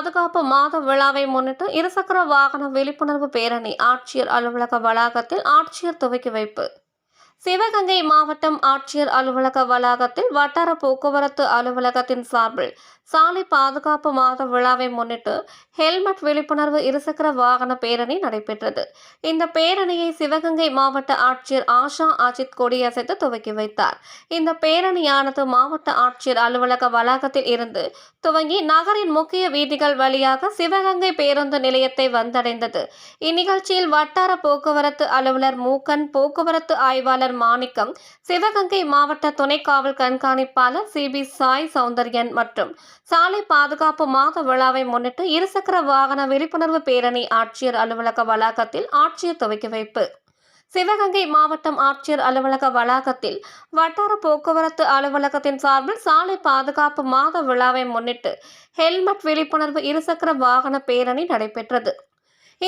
பாதுகாப்பு மாத விழாவை முன்னிட்டு இருசக்கர வாகன விழிப்புணர்வு பேரணி ஆட்சியர் அலுவலக வளாகத்தில் ஆட்சியர் துவக்கி வைப்பு. சிவகங்கை மாவட்டம் ஆட்சியர் அலுவலக வளாகத்தில் வட்டார போக்குவரத்து அலுவலகத்தின் சார்பில் சாலை பாதுகாப்பு மாத விழாவை முன்னிட்டு ஹெல்மெட் விழிப்புணர்வு இருசக்கர வாகன பேரணி நடைபெற்றது. இந்த பேரணியை சிவகங்கை மாவட்ட ஆட்சியர் ஆஷா அஜித் கொடியசைத்து துவக்கி வைத்தார். இந்த பேரணியானது மாவட்ட ஆட்சியர் அலுவலக வளாகத்தில் இருந்து துவங்கி நகரின் முக்கிய வீதிகள் வழியாக சிவகங்கை பேருந்து நிலையத்தை வந்தடைந்தது. இந்நிகழ்ச்சியில் வட்டார போக்குவரத்து அலுவலர் மூக்கன் போக்குவரத்து ஆய்வாளர் மாணிக்கம் சிவகங்கை மாவட்ட துணை காவல் கண்காணிப்பாளர் சிபி சாய் சௌந்தர்யன் மற்றும் சாலை பாதுகாப்பு மாத விழாவை முன்னிட்டு இருசக்கர வாகன விழிப்புணர்வு பேரணி ஆட்சியர் அலுவலக வளாகத்தில் ஆட்சியர் துவக்கி வைப்பு. சிவகங்கை மாவட்டம் ஆட்சியர் அலுவலக வளாகத்தில் வட்டார போக்குவரத்து அலுவலகத்தின் சார்பில் சாலை பாதுகாப்பு மாத விழாவை முன்னிட்டு ஹெல்மெட் விழிப்புணர்வு இருசக்கர வாகன பேரணி நடைபெற்றது.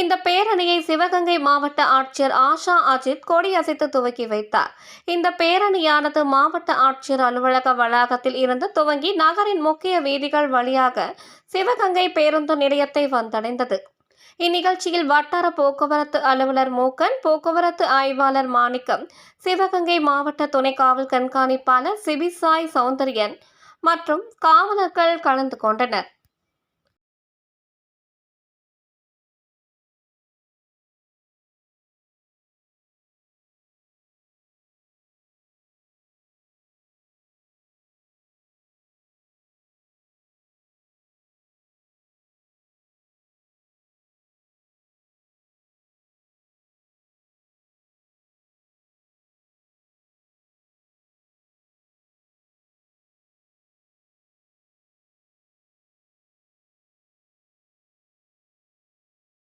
இந்த பேரணியை சிவகங்கை மாவட்ட ஆட்சியர் ஆஷா அஜித் கொடியசைத்து துவக்கி வைத்தார். இந்த பேரணியானது மாவட்ட ஆட்சியர் அலுவலக வளாகத்தில் இருந்து துவங்கி நகரின் முக்கிய வீதிகள் வழியாக சிவகங்கை பேருந்து நிலையத்தை வந்தடைந்தது. இந்நிகழ்ச்சியில் வட்டார போக்குவரத்து அலுவலர் மூக்கன் போக்குவரத்து ஆய்வாளர் மாணிக்கம் சிவகங்கை மாவட்ட துணை காவல் கண்காணிப்பாளர் சிபிசாய் சௌந்தர்யன் மற்றும் காவலர்கள் கலந்து கொண்டனர்.